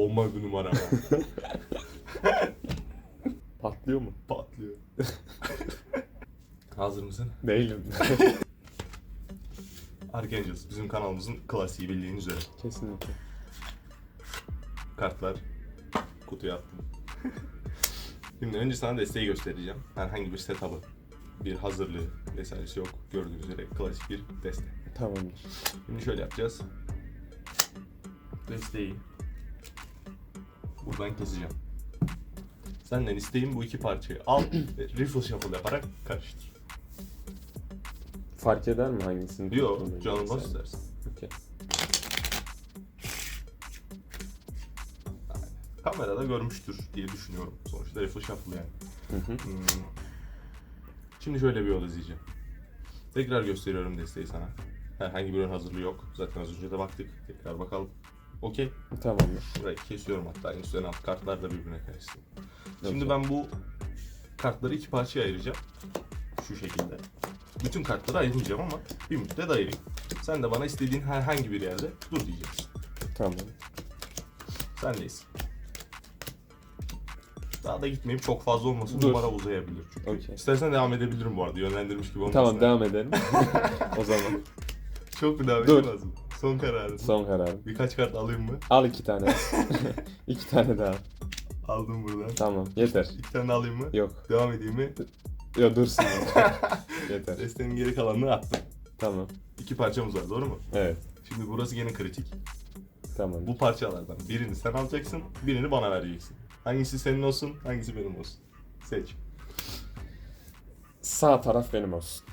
Bomba bir numara var. Patlıyor mu? Patlıyor. Hazır mısın? Değilim. Archangels bizim kanalımızın klasiği bildiğiniz üzere. Kesinlikle. Kartlar kutuya attım. Şimdi önce sana desteği göstereceğim. Herhangi bir setup'ı, bir hazırlığı vesairesi yok. Gördüğünüz üzere klasik bir deste. Tamamdır. Şimdi şöyle yapacağız. Desteği buradan keseceğim. Senden isteğim bu iki parçayı al ve riffle shuffle yaparak karıştır. Fark eder mi hangisini? Yok, nasıl mesela? istersin. Okey. Kamerada görmüştür diye düşünüyorum. Sonuçta riffle shuffle yani. Hı hı. Hmm. Şimdi şöyle bir yol izleyeceğim. Tekrar gösteriyorum desteği sana. Herhangi bir ön hazırlığı yok. Zaten az önce de baktık. Tekrar bakalım. Okey. Tamamdır. Burayı kesiyorum hatta. En üstten alt kartlar da birbirine karışsın. Şimdi ben bu kartları iki parçaya ayıracağım. Şu şekilde. Bütün kartları ayırmayacağım ama bir müddet ayırayım. Sen de bana istediğin herhangi bir yerde dur diyeceksin. Tamam. Sendeyiz. Daha da gitmeyip çok fazla olmasın Dur. numara uzayabilir çünkü. Okey. İstersen devam edebilirim bu arada yönlendirmiş gibi olmasın. Tamam devam edelim. o zaman Çok mu devam Dur. mi? Son kararın. son kararım. Birkaç kart alayım mı? Al iki tane. iki tane daha. Aldım buradan. Tamam yeter. İki tane alayım mı? Yok. Devam edeyim mi? Yok dursun. yeter. Destenin geri kalanını attım. Tamam. İki parçamız var doğru mu? Evet. Şimdi burası gene kritik. Tamam. Bu parçalardan birini sen alacaksın, birini bana vereceksin. Hangisi senin olsun, hangisi benim olsun. Seç. Sağ taraf benim olsun.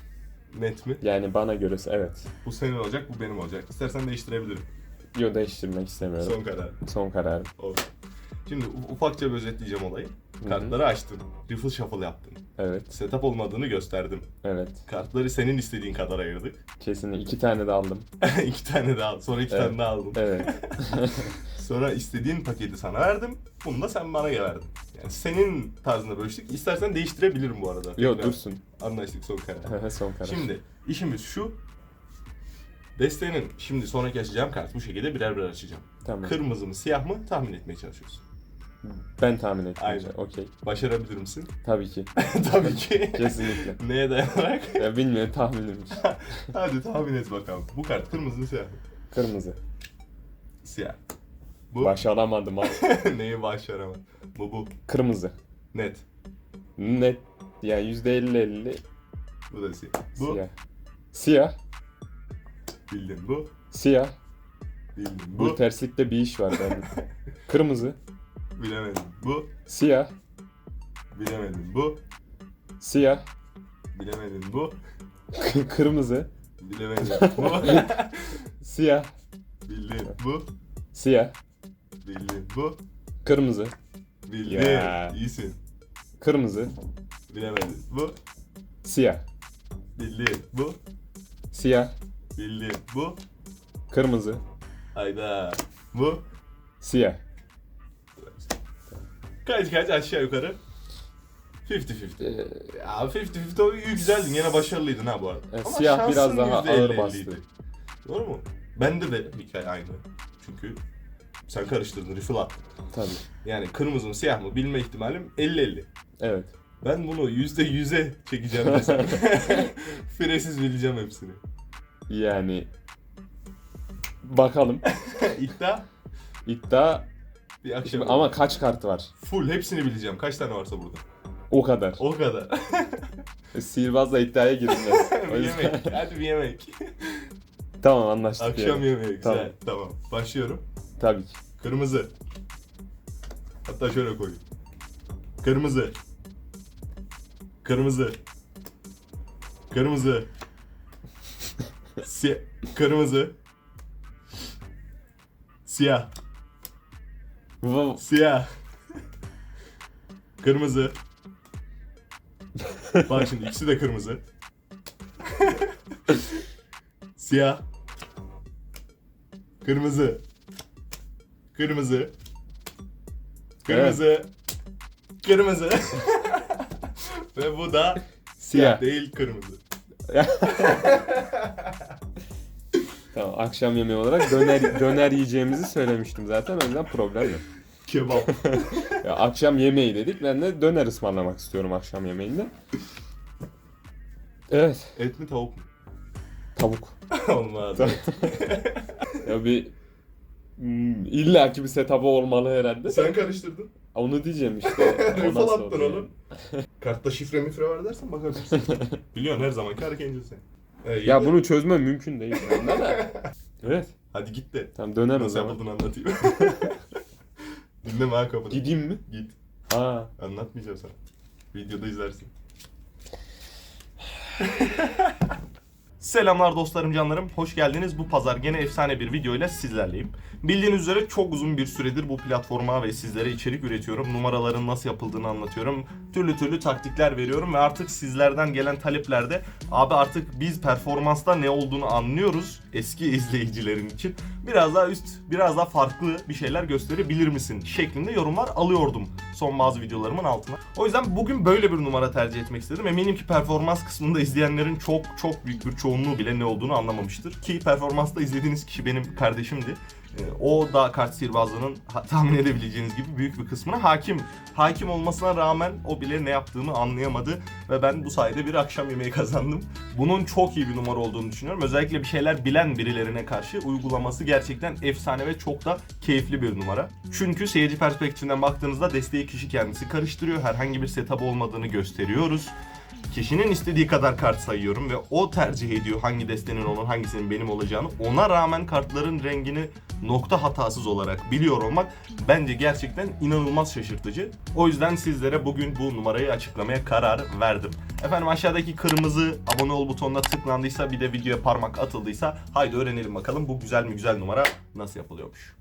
Net mi? Yani bana göre evet. Bu senin olacak, bu benim olacak. İstersen değiştirebilirim. Yok değiştirmek istemiyorum. Son karar. Son kararım. Olsun. Şimdi u- ufakça bir özetleyeceğim olayı. hı. Kartları açtın. Riffle shuffle yaptın. Evet. Setup olmadığını gösterdim. Evet. Kartları senin istediğin kadar ayırdık. Kesinlikle iki tane de aldım. iki tane daha. Sonra iki Evet. tane daha aldım. Evet. Sonra istediğin paketi sana verdim. Bunu da sen bana verdin. Yani senin tarzında bölüştük. İstersen değiştirebilirim bu arada. Yok dursun. Anlaştık son karar. son karar. Şimdi işimiz şu. Desteğinin şimdi sonraki açacağım kart bu şekilde birer birer açacağım. tamam. Kırmızı mı siyah mı tahmin etmeye çalışıyorsun. Ben tahmin ettim. Aynen. Okey. Başarabilir misin? Tabii ki. Tabii ki. Kesinlikle. Neye dayanarak? Ya bilmiyorum tahminimmiş. Hadi tahmin et bakalım. Bu kart kırmızı mı siyah mı? Kırmızı. Siyah. Bu Başaramadım abi. neyi başarama? Bu bu. Kırmızı. Net. Net. Yani yüzde elli elli Bu da siyah. Bu siyah. Siyah. bildim. Bu Siyah. bildim. Bu Bu terslikte bir iş var ben. Kırmızı. bilemedim. Bu Siyah. bilemedim. Bu Siyah. bilemedim. Bu Kırmızı. bilemedim. Bu Siyah. bildim. Bu Siyah. Bildim. Bu Kırmızı. bildim. Ya. İyisin. Kırmızı. Bilemedim. Bu Siyah. bildim. Bu Siyah. bildim. Bu Kırmızı. hayda. Bu Siyah. kaç kaç aşağı yukarı 50-50. Ee, Ya 50-50 o güzeldin. Yine başarılıydın ha bu arada. Evet, Ama siyah biraz daha %50 ağır 50'ydi. bastı. Doğru mu? Bende de hikaye aynı. Çünkü sen karıştırdın, riffle attın. tabii. Yani kırmızı mı siyah mı bilme ihtimalim 50-50. Evet. Ben bunu %100'e çekeceğim desem. Firesiz bileceğim hepsini. Yani bakalım. İddia İddia bir akşam. Şimdi ama kaç kart var? Full hepsini bileceğim. Kaç tane varsa burada. O kadar. O kadar. Sihirbazla iddiaya girilmez. Bir yemek. Hadi bir yemek. tamam anlaştık. Akşam yani. yemeği. Güzel. Tamam. Tamam. Başlıyorum. Tabii ki. Kırmızı. Hatta şöyle koyayım. Kırmızı. Kırmızı. Kırmızı. Siyah. Kırmızı. Siyah. Va- Siyah. Kırmızı. Bak şimdi ikisi de kırmızı. Siyah. Kırmızı. Kırmızı. Kırmızı. Kırmızı. Ve bu da Siyah. değil kırmızı. Tamam akşam yemeği olarak döner döner yiyeceğimizi söylemiştim zaten o yüzden problem yok. Kebap. Ya, akşam yemeği dedik. Ben de döner ısmarlamak istiyorum akşam yemeğinde. Evet. Et mi tavuk mu? Tavuk. Olmaz. Ya bir illa ki bir setup'ı olmalı herhalde. Sen karıştırdın. Onu diyeceğim işte. Nasıl attın oluyor? oğlum. Kartta şifre mifre var dersen bakabilirsin. Biliyorsun her zamanki harekencisi. Ee, iyi Ya de- bunu çözme mümkün değil. anda da. Evet. Hadi git de. Tamam döner o Nasıl zaman. yapıldığını anlatayım. Dinleme ha kapını. Gideyim mi? Git. Ha. Anlatmayacağım sana. Videoda izlersin. Selamlar dostlarım canlarım. Hoş geldiniz. Bu pazar gene efsane bir video ile sizlerleyim. Bildiğiniz üzere çok uzun bir süredir bu platforma ve sizlere içerik üretiyorum. Numaraların nasıl yapıldığını anlatıyorum. Türlü türlü taktikler veriyorum ve artık sizlerden gelen taleplerde abi artık biz performansta ne olduğunu anlıyoruz eski izleyicilerin için. Biraz daha üst, biraz daha farklı bir şeyler gösterebilir misin şeklinde yorumlar alıyordum son bazı videolarımın altına. O yüzden bugün böyle bir numara tercih etmek istedim. Eminim ki performans kısmında izleyenlerin çok çok büyük bir çoğunluğu bile ne olduğunu anlamamıştır. Ki performansta izlediğiniz kişi benim kardeşimdi. Ee, O da kart sihirbazlığının tahmin edebileceğiniz gibi büyük bir kısmına hakim. Hakim olmasına rağmen o bile ne yaptığımı anlayamadı ve ben bu sayede bir akşam yemeği kazandım. Bunun çok iyi bir numara olduğunu düşünüyorum. Özellikle bir şeyler bilen birilerine karşı uygulaması gerçekten efsane ve çok da keyifli bir numara. Çünkü seyirci perspektifinden baktığınızda desteği kişi kendisi karıştırıyor. Herhangi bir setup olmadığını gösteriyoruz. Kişinin istediği kadar kart sayıyorum ve o tercih ediyor hangi destenin onun hangisinin benim olacağını. Ona rağmen kartların rengini nokta hatasız olarak biliyor olmak bence gerçekten inanılmaz şaşırtıcı. O yüzden sizlere bugün bu numarayı açıklamaya karar verdim. Efendim aşağıdaki kırmızı abone ol butonuna tıklandıysa bir de videoya parmak atıldıysa haydi öğrenelim bakalım bu güzel mi güzel numara nasıl yapılıyormuş.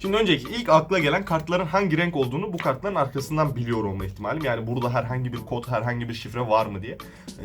Şimdi önceki ilk akla gelen kartların hangi renk olduğunu bu kartların arkasından biliyor olma ihtimalim. Yani burada herhangi bir kod, herhangi bir şifre var mı diye.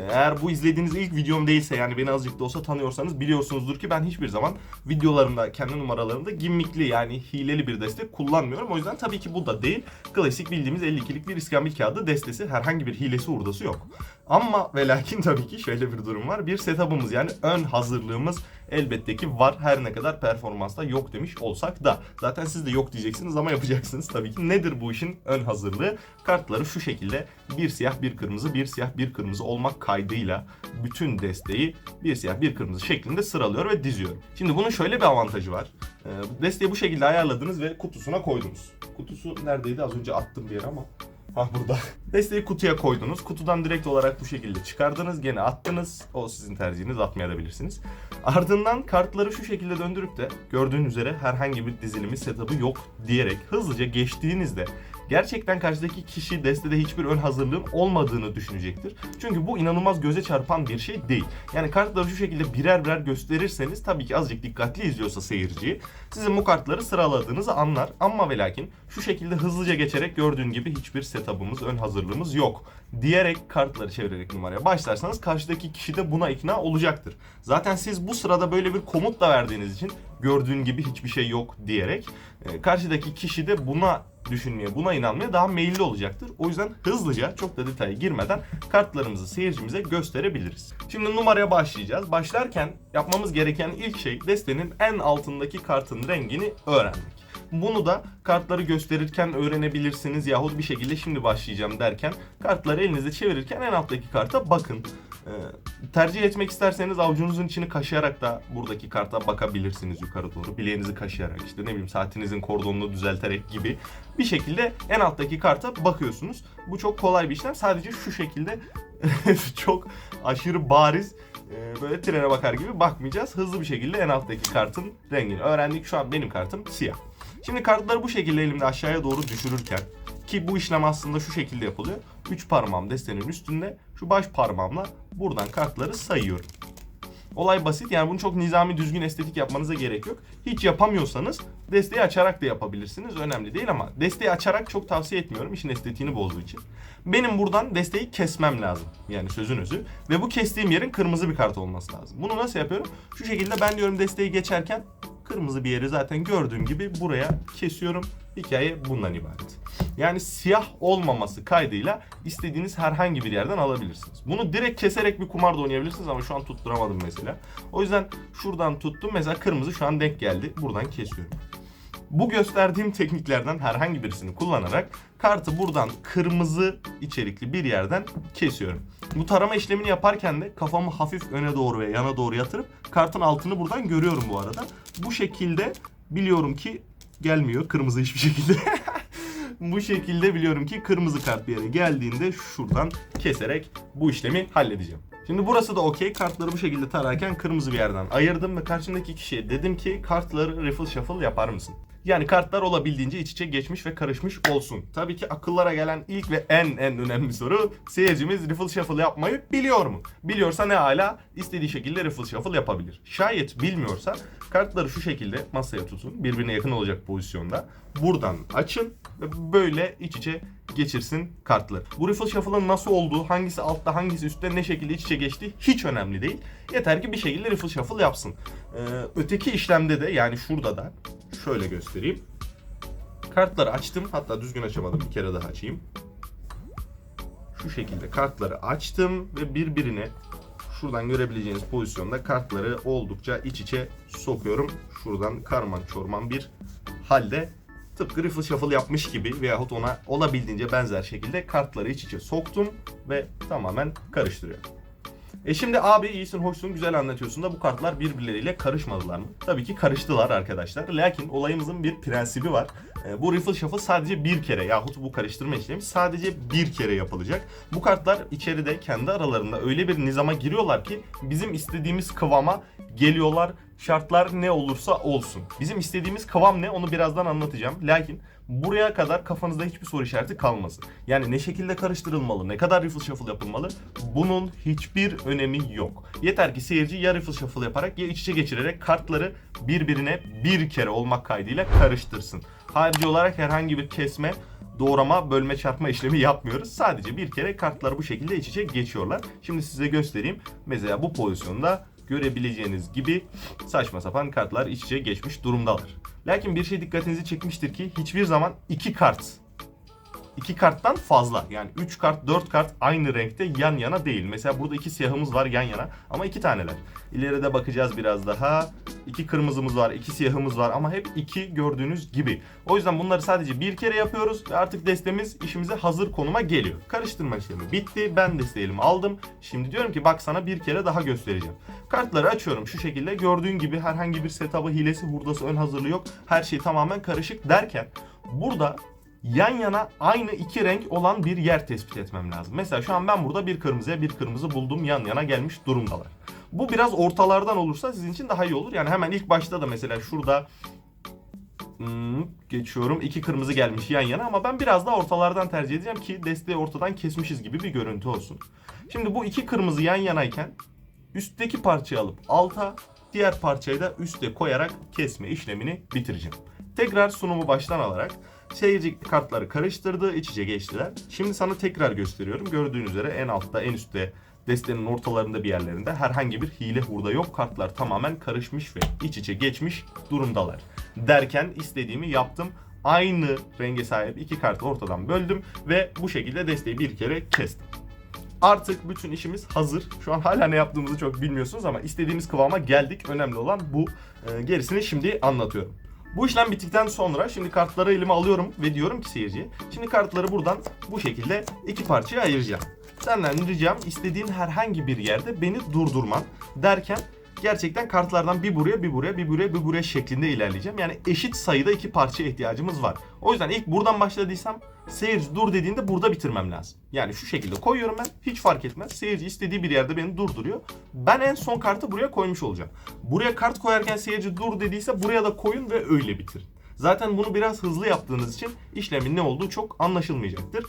Eğer bu izlediğiniz ilk videom değilse yani beni azıcık da olsa tanıyorsanız biliyorsunuzdur ki ben hiçbir zaman videolarımda, kendi numaralarımda gimmikli yani hileli bir destek kullanmıyorum. O yüzden tabii ki bu da değil. Klasik bildiğimiz 52'lik bir iskambil kağıdı destesi herhangi bir hilesi hurdası yok. Ama ve lakin tabii ki şöyle bir durum var. Bir setup'ımız yani ön hazırlığımız elbette ki var. Her ne kadar performansta yok demiş olsak da. Zaten siz de yok diyeceksiniz ama yapacaksınız tabii ki. Nedir bu işin ön hazırlığı? Kartları şu şekilde bir siyah bir kırmızı bir siyah bir kırmızı olmak kaydıyla bütün desteği bir siyah bir kırmızı şeklinde sıralıyor ve diziyorum. Şimdi bunun şöyle bir avantajı var. Ee, Desteği bu şekilde ayarladınız ve kutusuna koydunuz. Kutusu neredeydi? Az önce attım bir yere ama Ha burada. Desteği kutuya koydunuz. Kutudan direkt olarak bu şekilde çıkardınız. Gene attınız. O sizin tercihiniz. Atmayabilirsiniz. Ardından kartları şu şekilde döndürüp de gördüğün üzere herhangi bir dizilimi setup'ı yok diyerek hızlıca geçtiğinizde gerçekten karşıdaki kişi destede hiçbir ön hazırlığın olmadığını düşünecektir. Çünkü bu inanılmaz göze çarpan bir şey değil. Yani kartları şu şekilde birer birer gösterirseniz tabii ki azıcık dikkatli izliyorsa seyirciyi sizin bu kartları sıraladığınızı anlar. Ama ve lakin şu şekilde hızlıca geçerek gördüğün gibi hiçbir setup'ımız, ön hazırlığımız yok diyerek kartları çevirerek numaraya başlarsanız karşıdaki kişi de buna ikna olacaktır. Zaten siz bu sırada böyle bir komut da verdiğiniz için gördüğün gibi hiçbir şey yok diyerek e, karşıdaki kişi de buna düşünmeye, buna inanmaya daha meyilli olacaktır. O yüzden hızlıca çok da detaya girmeden kartlarımızı seyircimize gösterebiliriz. Şimdi numaraya başlayacağız. Başlarken yapmamız gereken ilk şey destenin en altındaki kartın rengini öğrenmek. Bunu da kartları gösterirken öğrenebilirsiniz yahut bir şekilde şimdi başlayacağım derken kartları elinizde çevirirken en alttaki karta bakın. Ee, tercih etmek isterseniz avucunuzun içini kaşıyarak da buradaki karta bakabilirsiniz yukarı doğru. Bileğinizi kaşıyarak işte ne bileyim saatinizin kordonunu düzelterek gibi bir şekilde en alttaki karta bakıyorsunuz. Bu çok kolay bir işlem. Sadece şu şekilde çok aşırı bariz e, böyle trene bakar gibi bakmayacağız. Hızlı bir şekilde en alttaki kartın rengini öğrendik. Şu an benim kartım siyah. Şimdi kartları bu şekilde elimde aşağıya doğru düşürürken ki bu işlem aslında şu şekilde yapılıyor. 3 parmağım destenin üstünde şu baş parmağımla buradan kartları sayıyorum. Olay basit yani bunu çok nizami düzgün estetik yapmanıza gerek yok. Hiç yapamıyorsanız desteği açarak da yapabilirsiniz. Önemli değil ama desteği açarak çok tavsiye etmiyorum işin estetiğini bozduğu için. Benim buradan desteği kesmem lazım. Yani sözün özü. Ve bu kestiğim yerin kırmızı bir kart olması lazım. Bunu nasıl yapıyorum? Şu şekilde ben diyorum desteği geçerken kırmızı bir yeri zaten gördüğüm gibi buraya kesiyorum Hikaye bundan ibaret. Yani siyah olmaması kaydıyla istediğiniz herhangi bir yerden alabilirsiniz. Bunu direkt keserek bir kumar da oynayabilirsiniz ama şu an tutturamadım mesela. O yüzden şuradan tuttum. Mesela kırmızı şu an denk geldi. Buradan kesiyorum. Bu gösterdiğim tekniklerden herhangi birisini kullanarak kartı buradan kırmızı içerikli bir yerden kesiyorum. Bu tarama işlemini yaparken de kafamı hafif öne doğru ve yana doğru yatırıp kartın altını buradan görüyorum bu arada. Bu şekilde biliyorum ki gelmiyor kırmızı hiçbir şekilde. bu şekilde biliyorum ki kırmızı kart bir yere geldiğinde şuradan keserek bu işlemi halledeceğim. Şimdi burası da okey. Kartları bu şekilde tararken kırmızı bir yerden ayırdım ve karşımdaki kişiye dedim ki kartları riffle shuffle yapar mısın? Yani kartlar olabildiğince iç içe geçmiş ve karışmış olsun. Tabii ki akıllara gelen ilk ve en en önemli soru seyircimiz riffle shuffle yapmayı biliyor mu? Biliyorsa ne hala istediği şekilde riffle shuffle yapabilir. Şayet bilmiyorsa kartları şu şekilde masaya tutun. Birbirine yakın olacak pozisyonda. Buradan açın ve böyle iç içe geçirsin kartları. Bu riffle shuffle'ın nasıl olduğu, hangisi altta hangisi üstte ne şekilde iç içe geçtiği hiç önemli değil. Yeter ki bir şekilde riffle shuffle yapsın. Ee, öteki işlemde de yani şurada da şöyle göstereyim. Kartları açtım. Hatta düzgün açamadım. Bir kere daha açayım. Şu şekilde kartları açtım ve birbirine şuradan görebileceğiniz pozisyonda kartları oldukça iç içe sokuyorum. Şuradan karman çorman bir halde tıpkı riffle shuffle yapmış gibi veyahut ona olabildiğince benzer şekilde kartları iç içe soktum ve tamamen karıştırıyorum. E şimdi abi iyisin, hoşsun, güzel anlatıyorsun da bu kartlar birbirleriyle karışmadılar mı? Tabii ki karıştılar arkadaşlar. Lakin olayımızın bir prensibi var. E, bu Riffle Shuffle sadece bir kere yahut bu karıştırma işlemi sadece bir kere yapılacak. Bu kartlar içeride kendi aralarında öyle bir nizama giriyorlar ki bizim istediğimiz kıvama geliyorlar. Şartlar ne olursa olsun. Bizim istediğimiz kıvam ne onu birazdan anlatacağım. Lakin buraya kadar kafanızda hiçbir soru işareti kalmasın. Yani ne şekilde karıştırılmalı, ne kadar riffle shuffle yapılmalı bunun hiçbir önemi yok. Yeter ki seyirci ya riffle shuffle yaparak ya iç içe geçirerek kartları birbirine bir kere olmak kaydıyla karıştırsın. Harici olarak herhangi bir kesme, doğrama, bölme, çarpma işlemi yapmıyoruz. Sadece bir kere kartlar bu şekilde iç içe geçiyorlar. Şimdi size göstereyim. Mesela bu pozisyonda görebileceğiniz gibi saçma sapan kartlar iç içe geçmiş durumdalar. Lakin bir şey dikkatinizi çekmiştir ki hiçbir zaman iki kart iki karttan fazla. Yani 3 kart, 4 kart aynı renkte yan yana değil. Mesela burada iki siyahımız var yan yana ama iki taneler. İleride bakacağız biraz daha. İki kırmızımız var, iki siyahımız var ama hep iki gördüğünüz gibi. O yüzden bunları sadece bir kere yapıyoruz ve artık destemiz işimize hazır konuma geliyor. Karıştırma işlemi bitti. Ben desteği elime aldım. Şimdi diyorum ki bak sana bir kere daha göstereceğim. Kartları açıyorum şu şekilde. Gördüğün gibi herhangi bir setup'ı, hilesi, hurdası, ön hazırlığı yok. Her şey tamamen karışık derken burada yan yana aynı iki renk olan bir yer tespit etmem lazım. Mesela şu an ben burada bir kırmızıya bir kırmızı buldum yan yana gelmiş durumdalar. Bu biraz ortalardan olursa sizin için daha iyi olur. Yani hemen ilk başta da mesela şurada hmm, geçiyorum. iki kırmızı gelmiş yan yana ama ben biraz daha ortalardan tercih edeceğim ki desteği ortadan kesmişiz gibi bir görüntü olsun. Şimdi bu iki kırmızı yan yanayken üstteki parçayı alıp alta, diğer parçayı da üste koyarak kesme işlemini bitireceğim. Tekrar sunumu baştan alarak Seyirci kartları karıştırdı, iç içe geçtiler. Şimdi sana tekrar gösteriyorum. Gördüğün üzere en altta, en üstte, destenin ortalarında bir yerlerinde herhangi bir hile hurda yok. Kartlar tamamen karışmış ve iç içe geçmiş durumdalar. Derken istediğimi yaptım. Aynı renge sahip iki kartı ortadan böldüm ve bu şekilde desteği bir kere kestim. Artık bütün işimiz hazır. Şu an hala ne yaptığımızı çok bilmiyorsunuz ama istediğimiz kıvama geldik. Önemli olan bu. Ee, gerisini şimdi anlatıyorum. Bu işlem bittikten sonra şimdi kartları elime alıyorum ve diyorum ki seyirciye. Şimdi kartları buradan bu şekilde iki parçaya ayıracağım. Senden ricam istediğin herhangi bir yerde beni durdurman derken gerçekten kartlardan bir buraya bir buraya bir buraya bir buraya şeklinde ilerleyeceğim. Yani eşit sayıda iki parçaya ihtiyacımız var. O yüzden ilk buradan başladıysam seyirci dur dediğinde burada bitirmem lazım. Yani şu şekilde koyuyorum ben hiç fark etmez. Seyirci istediği bir yerde beni durduruyor. Ben en son kartı buraya koymuş olacağım. Buraya kart koyarken seyirci dur dediyse buraya da koyun ve öyle bitirin. Zaten bunu biraz hızlı yaptığınız için işlemin ne olduğu çok anlaşılmayacaktır.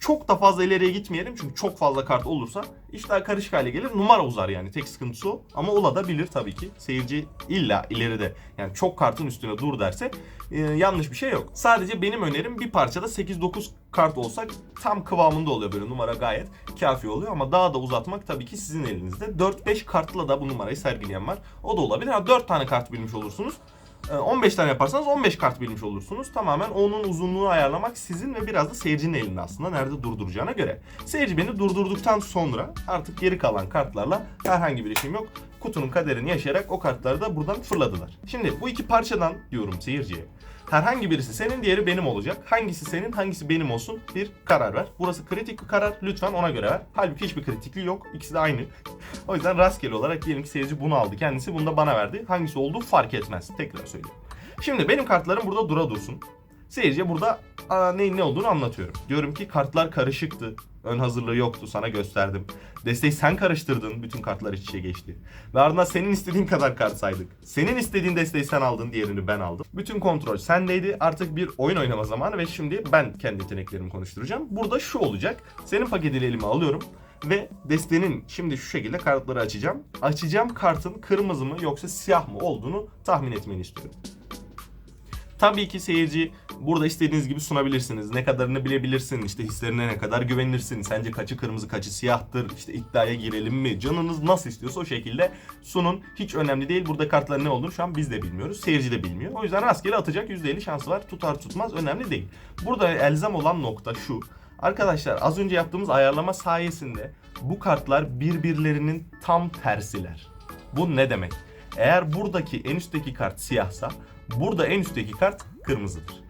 Çok da fazla ileriye gitmeyelim çünkü çok fazla kart olursa iş daha karışık hale gelir. Numara uzar yani tek sıkıntısı o. Ama olabilir tabii ki. Seyirci illa ileride yani çok kartın üstüne dur derse e, yanlış bir şey yok. Sadece benim önerim bir parçada 8-9 kart olsak tam kıvamında oluyor böyle numara gayet kafi oluyor ama daha da uzatmak tabii ki sizin elinizde. 4-5 kartla da bu numarayı sergileyen var. O da olabilir. Ha 4 tane kart bilmiş olursunuz. Ee, 15 tane yaparsanız 15 kart bilmiş olursunuz. Tamamen onun uzunluğunu ayarlamak sizin ve biraz da seyircinin elinde aslında nerede durduracağına göre. Seyirci beni durdurduktan sonra artık geri kalan kartlarla herhangi bir işim yok. Kutunun kaderini yaşayarak o kartları da buradan fırladılar. Şimdi bu iki parçadan diyorum seyirciye. Herhangi birisi senin, diğeri benim olacak. Hangisi senin, hangisi benim olsun bir karar ver. Burası kritik bir karar. Lütfen ona göre ver. Halbuki hiçbir kritikliği yok. İkisi de aynı. o yüzden rastgele olarak diyelim ki seyirci bunu aldı. Kendisi bunu da bana verdi. Hangisi olduğu fark etmez. Tekrar söylüyorum. Şimdi benim kartlarım burada dura dursun. Seyirciye burada aa, neyin ne olduğunu anlatıyorum. Diyorum ki kartlar karışıktı. Ön hazırlığı yoktu sana gösterdim. Desteği sen karıştırdın. Bütün kartlar iç içe geçti. Ve ardından senin istediğin kadar kart saydık. Senin istediğin desteği sen aldın, diğerini ben aldım. Bütün kontrol sendeydi. Artık bir oyun oynama zamanı ve şimdi ben kendi yeteneklerimi konuşturacağım. Burada şu olacak. Senin paketini elime alıyorum. Ve destenin şimdi şu şekilde kartları açacağım. Açacağım kartın kırmızı mı yoksa siyah mı olduğunu tahmin etmeni istiyorum. Tabii ki seyirci burada istediğiniz gibi sunabilirsiniz. Ne kadarını bilebilirsin, işte hislerine ne kadar güvenirsin. Sence kaçı kırmızı, kaçı siyahtır, işte iddiaya girelim mi? Canınız nasıl istiyorsa o şekilde sunun. Hiç önemli değil. Burada kartların ne olduğunu şu an biz de bilmiyoruz. Seyirci de bilmiyor. O yüzden rastgele atacak %50 şansı var. Tutar tutmaz önemli değil. Burada elzem olan nokta şu. Arkadaşlar az önce yaptığımız ayarlama sayesinde bu kartlar birbirlerinin tam tersiler. Bu ne demek? Eğer buradaki en üstteki kart siyahsa burada en üstteki kart kırmızıdır.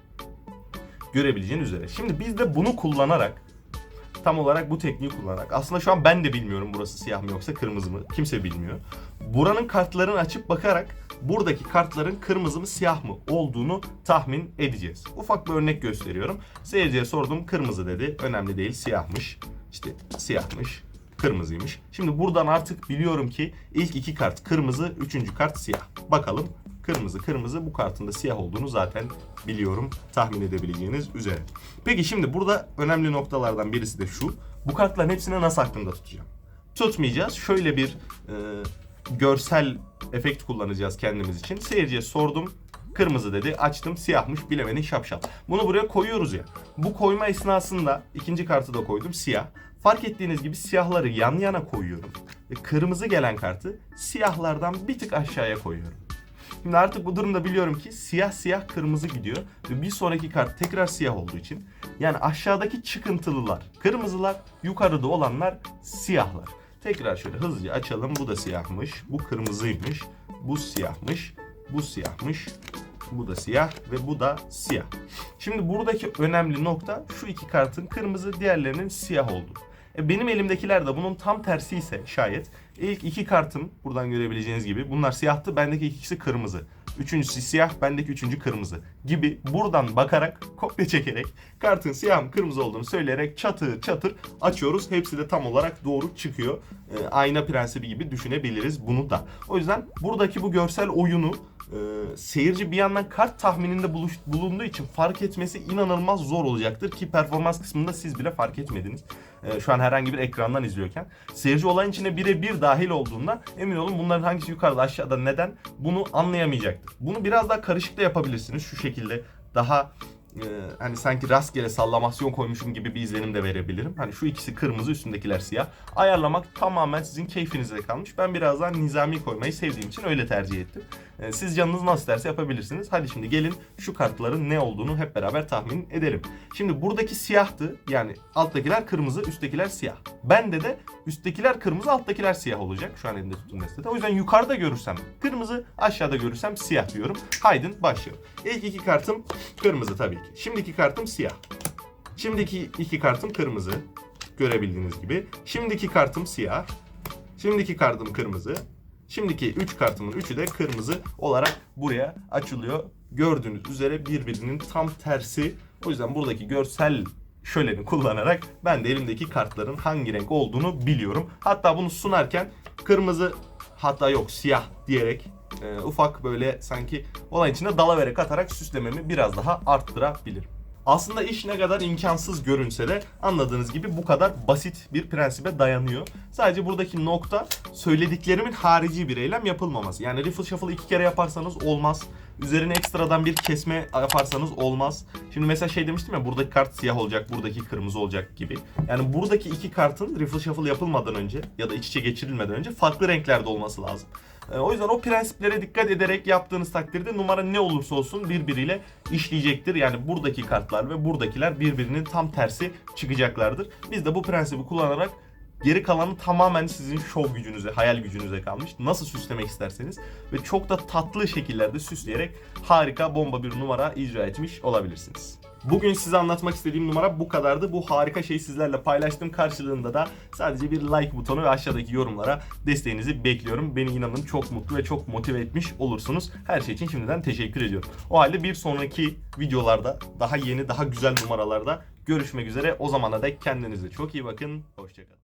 Görebileceğin üzere. Şimdi biz de bunu kullanarak tam olarak bu tekniği kullanarak aslında şu an ben de bilmiyorum burası siyah mı yoksa kırmızı mı kimse bilmiyor. Buranın kartlarını açıp bakarak buradaki kartların kırmızı mı siyah mı olduğunu tahmin edeceğiz. Ufak bir örnek gösteriyorum. Seyirciye sordum kırmızı dedi. Önemli değil siyahmış. İşte siyahmış kırmızıymış. Şimdi buradan artık biliyorum ki ilk iki kart kırmızı, üçüncü kart siyah. Bakalım kırmızı kırmızı bu kartın da siyah olduğunu zaten biliyorum tahmin edebileceğiniz üzere. Peki şimdi burada önemli noktalardan birisi de şu. Bu kartların hepsini nasıl aklımda tutacağım? Tutmayacağız. Şöyle bir e, görsel efekt kullanacağız kendimiz için. Seyirciye sordum. Kırmızı dedi. Açtım siyahmış bilemedin şapşal. Bunu buraya koyuyoruz ya. Bu koyma esnasında ikinci kartı da koydum siyah. Fark ettiğiniz gibi siyahları yan yana koyuyorum. Ve kırmızı gelen kartı siyahlardan bir tık aşağıya koyuyorum. Şimdi artık bu durumda biliyorum ki siyah siyah kırmızı gidiyor. Ve bir sonraki kart tekrar siyah olduğu için. Yani aşağıdaki çıkıntılılar kırmızılar, yukarıda olanlar siyahlar. Tekrar şöyle hızlıca açalım. Bu da siyahmış, bu kırmızıymış, bu siyahmış, bu siyahmış, bu da siyah ve bu da siyah. Şimdi buradaki önemli nokta şu iki kartın kırmızı, diğerlerinin siyah olduğu. E benim elimdekiler de bunun tam tersi ise şayet ilk iki kartım buradan görebileceğiniz gibi bunlar siyahtı bendeki ikisi kırmızı. Üçüncüsü siyah bendeki üçüncü kırmızı gibi buradan bakarak kopya çekerek kartın siyah mı kırmızı olduğunu söyleyerek çatır çatır açıyoruz. Hepsi de tam olarak doğru çıkıyor. E, ayna prensibi gibi düşünebiliriz bunu da. O yüzden buradaki bu görsel oyunu e, seyirci bir yandan kart tahmininde buluş, bulunduğu için fark etmesi inanılmaz zor olacaktır ki performans kısmında siz bile fark etmediniz. E, şu an herhangi bir ekrandan izliyorken. Seyirci olayın içine birebir dahil olduğunda emin olun bunların hangisi yukarıda aşağıda neden bunu anlayamayacaktır. Bunu biraz daha karışık da yapabilirsiniz şu şekilde daha e, hani sanki rastgele sallamasyon koymuşum gibi bir izlenim de verebilirim. Hani şu ikisi kırmızı üstündekiler siyah. Ayarlamak tamamen sizin keyfinize kalmış. Ben biraz daha nizami koymayı sevdiğim için öyle tercih ettim. E, siz canınız nasıl isterse yapabilirsiniz. Hadi şimdi gelin şu kartların ne olduğunu hep beraber tahmin edelim. Şimdi buradaki siyahtı. Yani alttakiler kırmızı, üsttekiler siyah. Bende de üsttekiler kırmızı, alttakiler siyah olacak. Şu an elimde tuttuğum destede. O yüzden yukarıda görürsem kırmızı, aşağıda görürsem siyah diyorum. Haydin başlayalım. İlk iki kartım kırmızı tabii ki. Şimdiki kartım siyah. Şimdiki iki kartım kırmızı. Görebildiğiniz gibi. Şimdiki kartım siyah. Şimdiki kartım kırmızı. Şimdiki 3 kartımın 3'ü de kırmızı olarak buraya açılıyor. Gördüğünüz üzere birbirinin tam tersi. O yüzden buradaki görsel şöleni kullanarak ben de elimdeki kartların hangi renk olduğunu biliyorum. Hatta bunu sunarken kırmızı hatta yok siyah diyerek e, ufak böyle sanki olay içinde dalaverek atarak süslememi biraz daha arttırabilirim. Aslında iş ne kadar imkansız görünse de anladığınız gibi bu kadar basit bir prensibe dayanıyor. Sadece buradaki nokta söylediklerimin harici bir eylem yapılmaması. Yani riffle shuffle iki kere yaparsanız olmaz. Üzerine ekstradan bir kesme yaparsanız olmaz. Şimdi mesela şey demiştim ya buradaki kart siyah olacak, buradaki kırmızı olacak gibi. Yani buradaki iki kartın riffle shuffle yapılmadan önce ya da iç içe geçirilmeden önce farklı renklerde olması lazım. E, o yüzden o prensiplere dikkat ederek yaptığınız takdirde numara ne olursa olsun birbiriyle işleyecektir. Yani buradaki kartlar ve buradakiler birbirinin tam tersi çıkacaklardır. Biz de bu prensibi kullanarak Geri kalanı tamamen sizin şov gücünüze, hayal gücünüze kalmış. Nasıl süslemek isterseniz ve çok da tatlı şekillerde süsleyerek harika bomba bir numara icra etmiş olabilirsiniz. Bugün size anlatmak istediğim numara bu kadardı. Bu harika şeyi sizlerle paylaştım. Karşılığında da sadece bir like butonu ve aşağıdaki yorumlara desteğinizi bekliyorum. Beni inanın çok mutlu ve çok motive etmiş olursunuz. Her şey için şimdiden teşekkür ediyorum. O halde bir sonraki videolarda daha yeni, daha güzel numaralarda görüşmek üzere. O zamana dek kendinize çok iyi bakın. Hoşçakalın.